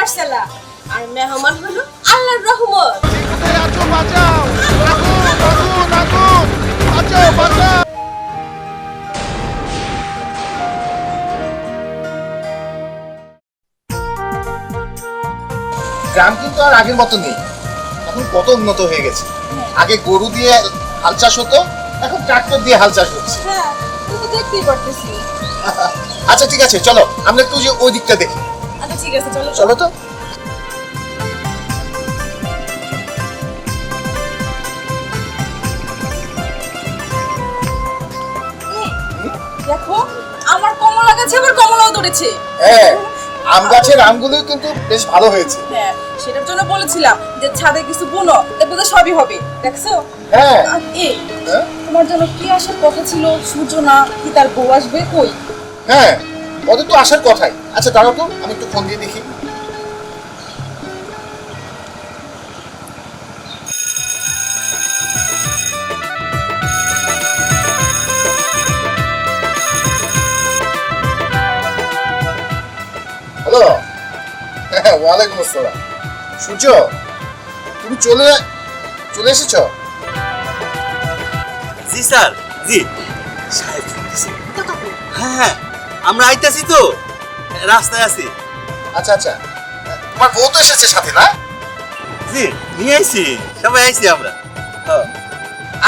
পাঠশালা আর মেহমান হলো আল্লাহর রহমত। গ্রাম কিন্তু আর আগের মতো নেই। এখন কত উন্নত হয়ে গেছে। আগে গরু দিয়ে হাল চাষ হতো এখন ট্রাক্টর দিয়ে হাল চাষ হচ্ছে। হ্যাঁ আচ্ছা ঠিক আছে চলো আমরা একটু যে ওই দিকটা দেখি। আচ্ছা ঠিক আছে চলো চলো তো। দেখো আমার কমলা গাছে আবার কমলাও ধরেছে। হ্যাঁ আম গাছের আমগুলো কিন্তু বেশ ভালো হয়েছে। হ্যাঁ সেটার জন্য বলেছিলাম যে ছাদে কিছু বুনো দেখব তো সবই হবে দেখছ? হ্যাঁ। আর এ হ্যাঁ? তোমার জন্য কি আসার কথা ছিল? সূর্য না কি তার বউ আসবে? কই? হ্যাঁ। ওদের তো আসার কথাই। আচ্ছা দাঁড়াও তো আমি একটু ফোন দিয়ে দেখি। হ্যালো হ্যাঁ ওয়ালাইকুম আসসালাম। সূর্য তুমি চলে চলে এসেছ? জি স্যার জি। সাহেব হ্যাঁ হ্যাঁ। আমরা আইতাছি তো। রাস্তায় আছি। আচ্ছা আচ্ছা। তোমার বউ তো এসেছে সাথে না? জি নিয়ে আইছি। সবাই আইছি আমরা। হ্যাঁ।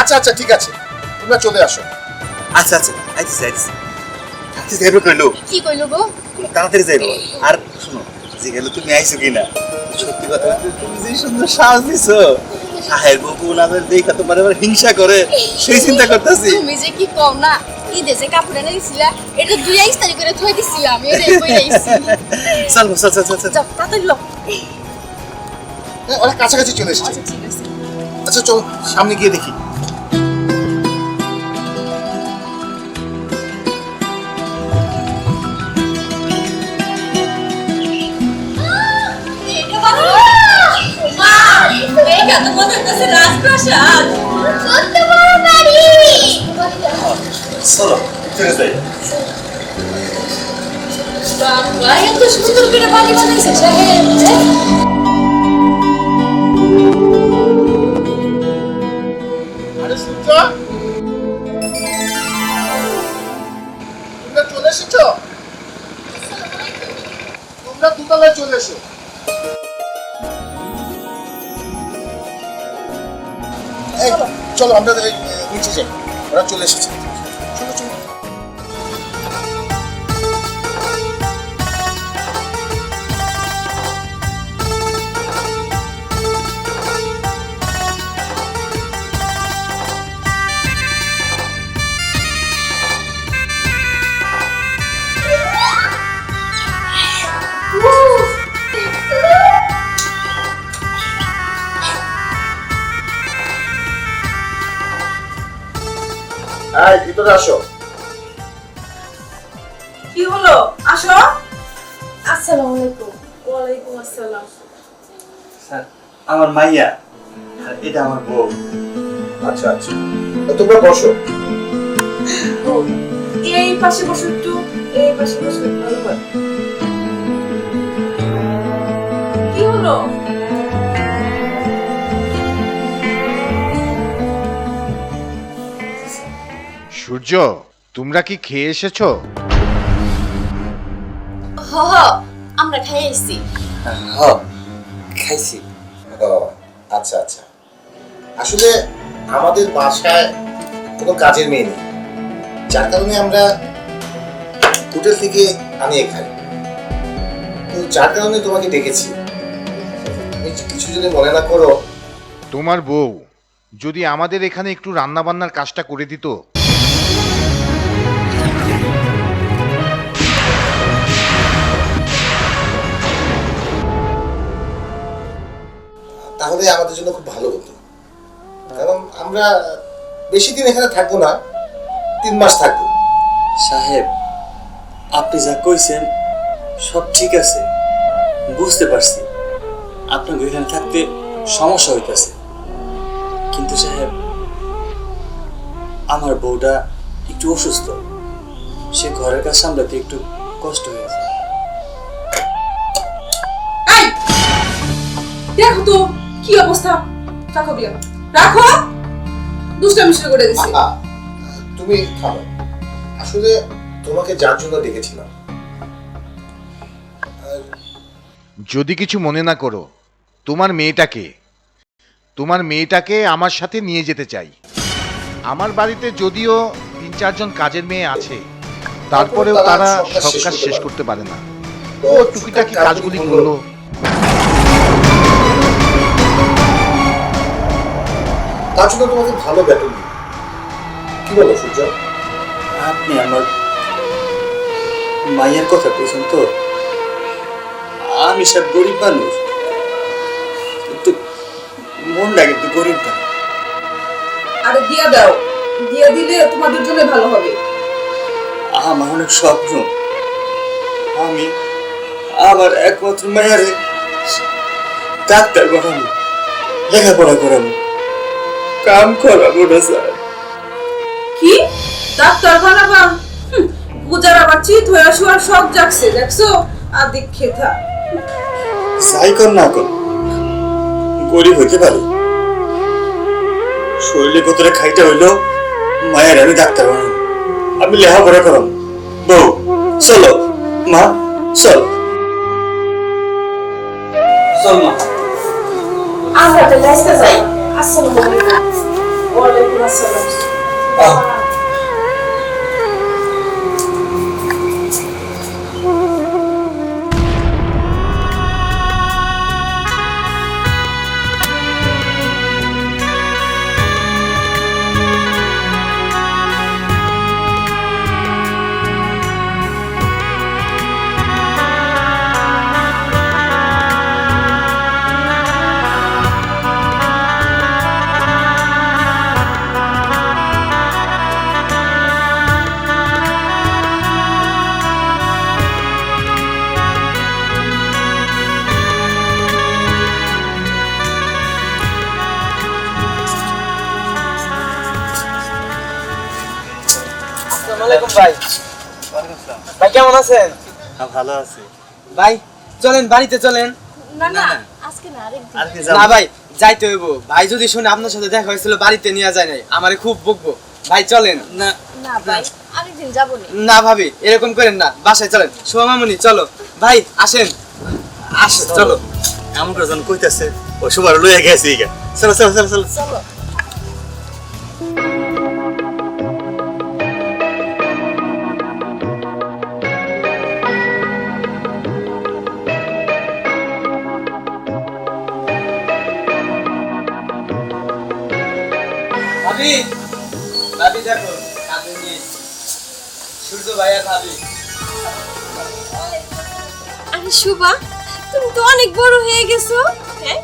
আচ্ছা আচ্ছা ঠিক আছে। তোমরা চলে আসো। আচ্ছা আচ্ছা। আইতেছি আইতেছি। আচ্ছা যাইবে কইলো কি কইলো গো তাড়াতাড়ি যাইবো। আর শোনো যে গেল তুমি আইছো কিনা? সত্যি কথা তুমি যে সুন্দর সাজ দিছো। ওনাদের দেখা তোমার আবার হিংসা করে। সেই চিন্তা করতেছি। তুমি যে কি কম না ঈদে যে কাপড় এনে দিছিলা এটা দুই তারিখ করে থই দিছিলাম এটা কই আইছি। চল চল চল চল চল। তাড়াতাড়ি লো হ্যাঁ, ওরা কাছাকাছি চলে এসেছে। আচ্ছা আচ্ছা চলো সামনে গিয়ে দেখি। এইটা তো মনে হচ্ছে রাজপ্রাসাদ? কত বড় বাড়ি? চলো ফিরে যাই বাবা এত সুন্দর করে বাড়ি বানাইছে সাহেব তোমরা চলে এসেছ? তোমরা দুতলায় চলে এসো। চলো আমরা ওরা চলে এসেছে ভিতরে আসো। কি হলো? আসো। আসসালামু আলাইকুম। ওয়ালাইকুম আসসালাম। স্যার আমার মাইয়া আর এটা আমার বউ। আচ্ছা আচ্ছা। তোমরা বসো। এই পাশে বসো একটু। এই পাশে বসো ভালো হয়। কি হলো? সূর্য তোমরা কি খেয়ে এসেছ? হ হ আমরা খাই আইছি হ্যাঁ খাইছি। ও আচ্ছা আচ্ছা। আসলে আমাদের বাসায় কোনো কাজের মেয়ে নেই। যার কারণে আমরা হোটেল থেকে আনিয়ে খাই। তো যার কারণে তোমাকে ডেকেছি। তুমি কিছু যদি মনে না করো। তোমার বউ যদি আমাদের এখানে একটু রান্না বান্নার কাজটা করে দিত তাহলে আমাদের জন্য খুব ভালো হতো। কারণ আমরা বেশি দিন এখানে থাকব না তিন মাস থাকব। সাহেব আপনি যা কইছেন সব ঠিক আছে। বুঝতে পারছি। আপনাকে এখানে থাকতে সমস্যা হইতেছে। কিন্তু সাহেব আমার বউটা একটু অসুস্থ। সে ঘরের কাজ সামলাতে একটু কষ্ট হয়েছে। এই! দেখো তো! কি অবস্থা? রাখো বিয়া। রাখো! দুষ্টামি শুরু করে দিছি। তুমি থামো। আসলে তোমাকে যার জন্য ডেকেছিলাম যদি কিছু মনে না করো তোমার মেয়েটাকে তোমার মেয়েটাকে আমার সাথে নিয়ে যেতে চাই। আমার বাড়িতে যদিও তিন চারজন কাজের মেয়ে আছে তারপরেও তারা সব কাজ শেষ করতে পারে না। ও টুকিটাকি কাজগুলি করল। তার জন্য তোমাকে ভালো বেতন দিই কি বলো সূর্য? আপনি আমার মায়ের কথা কইছেন তো। আমি সব গরিব মানুষ। কিন্তু মনটা কিন্তু গরিব না আরে দিয়া দাও। দিয়া দিলে তোমাদের জন্য ভালো হবে। আমার অনেক স্বপ্ন। আমি আমার একমাত্র মায়ের ডাক্তার বানাবো লেখাপড়া করাবো। কাম করাবো না স্যার কি ডাক্তার বানাবা পূজার আবার চিত হয়ে শোয়ার সব জাগছে দেখছ? আর দিক খেতা। যাই কর না কর। গরিব হইতে পারি। শরীরে কতটা খাইতে হইল মায়ের আমি ডাক্তার বানাবো আমি লেখাপড়া করাবো বউ চলো। মা চল। চল মা। আমরা তো ব্যস্ত যাই। আসসালামু আলাইকুম ওয়ালাইকুম আসসালাম আহ আসসালামু আলাইকুম ভাই। ভাই কেমন আছেন? হ্যাঁ, ভালো আছি। ভাই চলেন বাড়িতে চলেন। না না না। আজকে না আরেকদিন। না ভাই যাইতে হইব। ভাই যদি শুনে আপনার সাথে দেখা হয়েছিল বাড়িতে নিয়ে যায় নাই আমারে খুব বকবো। ভাই চলেন। না না ভাই আরেকদিন যাব না। ভাবি এরকম করেন না। বাসায় চলেন। সোমামনি চলো। ভাই আসেন। আস চলো। এমন করে যখন কইতাছে ও সবার লইয়া গেছে চলো চলো চলো চলো। চলো। ভাবি আরে শুভা তুমি তো অনেক বড় হয়ে গেছো। হ্যাঁ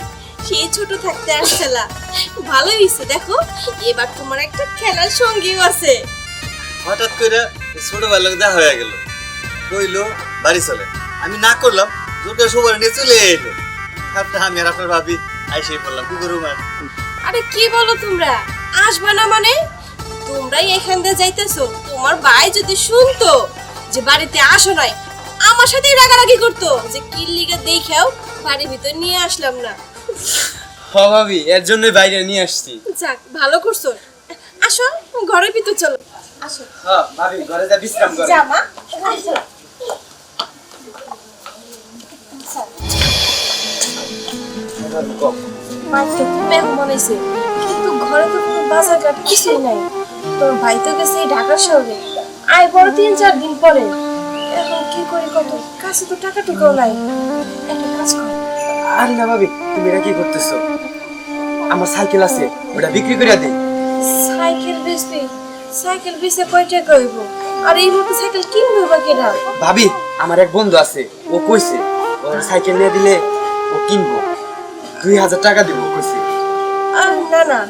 সেই ছোট থাকতে আসছিলা ভালো হইছে দেখো। এবার তোমার একটা খেলার সঙ্গীও আছে। হঠাৎ করে ছোটবেলার দেখা হয়ে গেল। কইলো বাড়ি চলে। আমি না করলাম দুটো সবার নিয়ে চলে এলো তারপরে আমি আর আপনার ভাবি আইসে পড়লাম কি করব আরে কি বলো তোমরা? আসবা না মানে? তোমরাই এখান দিয়ে যাইতেছো। তোমার ভাই যদি শুনতো যে বাড়িতে আসো নাই আমার সাথেই রাগারাগি করতো যে কিল্লিকে দেখেও বাড়ির ভিতর নিয়ে আসলাম না। ভাবি এর জন্যই বাইরে নিয়ে আসছি। যাক ভালো করছ। আসো ঘরের ভিতর চলো। আসো। হ্যাঁ ভাবি ঘরে যা বিশ্রাম করো। জামা আসো। মাত্র মেহমান এসে কিন্তু ঘরে তো কোনো বাজার ঘাট কিছুই নাই। তোর ভাই তো গেছে ঢাকা শহরে। আয় বড় তিন চার দিন পরে। এখন কি করি কত? কাছে তো টাকা টুকাও নাই। একটা কাজ কর। আরে না ভাবি তুমি এটা কি করতেছো? আমার সাইকেল আছে ওটা বিক্রি করে দিই সাইকেল বেচবি সাইকেল বেচে কয় টাকা হইব? আর এই মতো সাইকেল কিনবে বা কেনা ভাবি আমার এক বন্ধু আছে ও কইছে ওর সাইকেল নিয়ে দিলে ও কিনবো। দুই হাজার টাকা দিব কইছে। আর না না।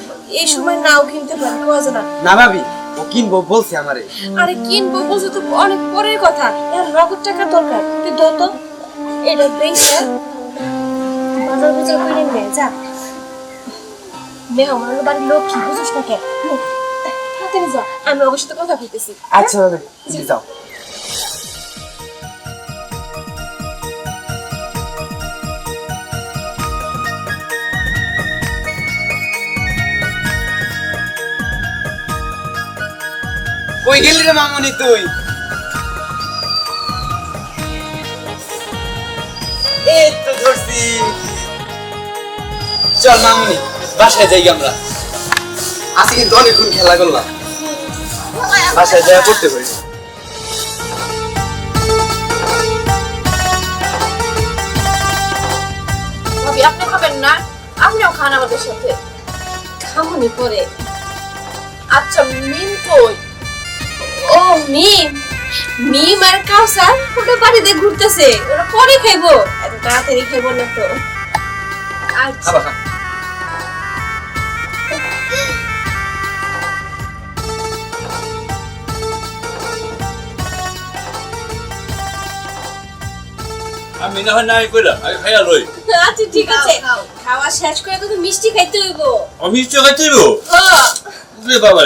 এই সময় নাও কিনতে পারে কোয়া জানা না ভাবি ও কিনবো বলছে আমারে। আরে কিনবো বলছো তো অনেক পরের কথা। এর নগদ টাকা দরকার। তুই দো তো। এটা বেচে বাজার বাজার করে নে যা। মেহ আমার বাড়ির লোক কি বুঝিস না কে নিয়ে যা আমি সাথে কথা বলতেছি আচ্ছা যাও। কই গেলি রে মামনি, তুই। এই তো চল মামনি, বাসায় যাই আমরা। আজকে কিন্তু অনেকক্ষণ খেলা করলাম। বাসায় যাওয়া করতে পারি। আপনি খাবেন না? আপনিও খান আমাদের সাথে। খামুনি পরে। আচ্ছা মিম কই? মিম মিম আর কাউসার ওটা বাড়িতে ঘুরতেছে। ওরা পরে খাইবো। এত তাড়াতাড়ি খাইবো না তো। আচ্ছা। আমি না হয় নাই কইলাম আমি খাইয়া লই। আচ্ছা ঠিক আছে। খাওয়া শেষ করে তো মিষ্টি খাইতে হইব। আমি ইচ্ছা খাইতেইব ও। বাবা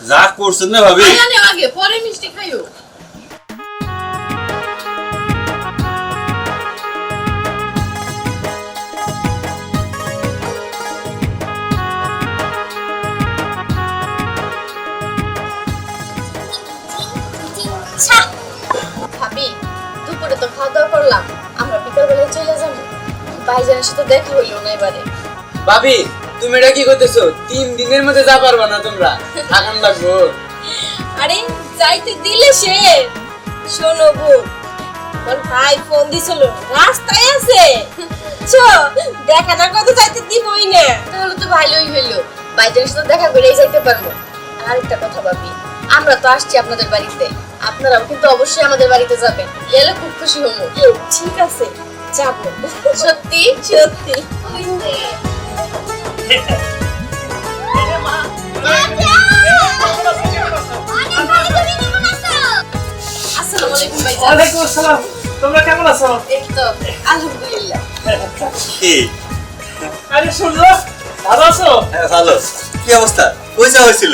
যা করছেন না ভাবি আগে পরে মিষ্টি খাইও। ভাবি দুপুরে তো খাওয়া দাওয়া করলাম। আমরা বিকাল বেলায় চলে যাব। ভাইজানের সাথে দেখা হইল না এবারে। ভাবি তুমি এটা কি করতেছো? তিন দিনের মধ্যে যা পারবা না তোমরা। থাকান লাগবো। আরে যাইতে দিলে সে। শোনো বোন তোর ভাই ফোন দিছিল রাস্তায় আছে। চো দেখা না কত যাইতে দিবই না। তাহলে তো ভালোই হইল। ভাইজানের সাথে দেখা করেই যাইতে পারব। আর একটা কথা ভাবি আমরা তো আসছি আপনাদের বাড়িতে। আপনারাও কিন্তু অবশ্যই আমাদের বাড়িতে যাবেন। গেলে খুব খুশি হব। ঠিক আছে যাব। সত্যি? সত্যি। ওয়ালাইকুম আসসালাম। তোমরা কেমন আছো? এই তো আলহামদুলিল্লাহ। কি? আরে সূর্য ভালো আছো? হ্যাঁ ভালো। কি অবস্থা? কই যাওয়া হয়েছিল?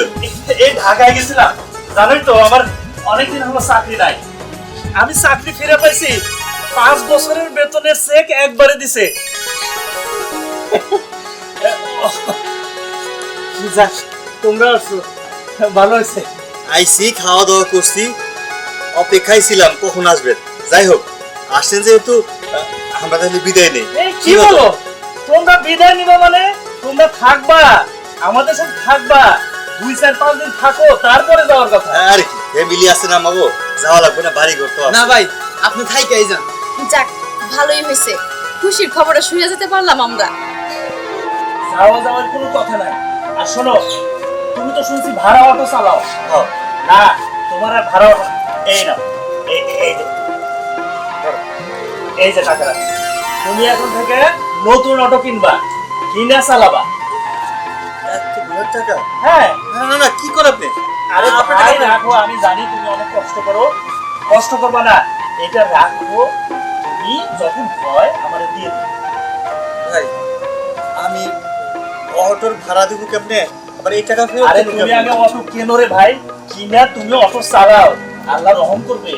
এই ঢাকায় গেছিলাম। জানোই তো আমার অনেকদিন হলো চাকরি নাই। আমি চাকরি ফিরে পাইছি পাঁচ বছরের বেতনের চেক একবারে দিছে। যাক তোমরা আছো ভালো হয়েছে। আইসি খাওয়া দাওয়া করছি। অপেক্ষায় ছিলাম কখন আসবেন যাই হোক আসছেন যেহেতু আমরা তাহলে বিদায় নেই। কি বলো? তোমরা বিদায় নিবা মানে? তোমরা থাকবা। আমাদের সাথে থাকবা। দুই চার পাঁচ দিন থাকো তারপরে যাওয়ার কথা। আর কি ফ্যামিলি আছে না মাগো? যাওয়া লাগবে না বাড়ি ঘর তো না ভাই আপনি থাইকাই যান। যাক ভালোই হয়েছে। খুশির খবরটা শুনে যেতে পারলাম আমরা। যাওয়া যাওয়ার কোনো কথা নাই। আর শোনো তুমি তো শুনছি ভাড়া অটো চালাও। না তোমার আর ভাড়া অটো এই নাও এই এই যে এই যে টাকাটা। তুমি এখন থেকে নতুন অটো কিনবা কিনা চালাবা। টাকা? হ্যাঁ। না না না কি করে আপনি? আরে ভাই টাকা- রাখো আমি জানি তুমি অনেক কষ্ট করো। কষ্ট করবা না এটা রাখব তুমি যখন হয় আমাদের দিয়ে দিবে ভাই আমি অটোর ভাড়া দিব কেমনে? আবার এই টাকা ফেরত আরে তুমি আগে অটো কেনো রে ভাই? কিনা তুমি অটো চালাও। আল্লাহ রহম করবে।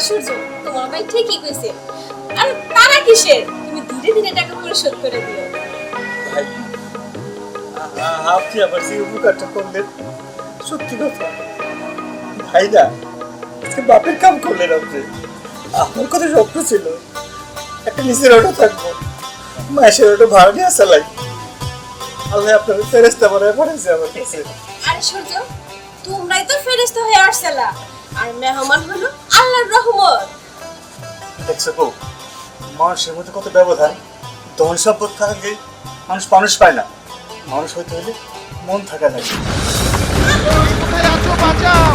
সূর্য তোমার ভাই ঠিকই কইছে। আর তারা কিসের তুমি ধীরে ধীরে টাকা পরিশোধ করে দিও। ভাই আ- আ- আপনি আবার যে উপকারটা করলেন সত্যি কথা। ভাই না আজকে বাপের কাম করলেন আপনি। আমার কথা স্বপ্ন ছিল একটা নিজের অটো থাকব। মাসের অটো ভাড়া নিয়ে চালাই আল্লাহ আপনার ফেরেস্তা বানায় পাঠাইছে আমার কাছে। আরে সূর্য তোমরাই তো ফেরেস্তা হয়ে আসছলা আর মেহমান হলো আল্লাহর রহমত। দেখছ তো মানুষের মধ্যে কত ব্যবধান। ধন সম্পদ থাকলে মানুষ মানুষ পায় না। মানুষ হইতে হলে মন থাকা লাগে। বাঁচাও।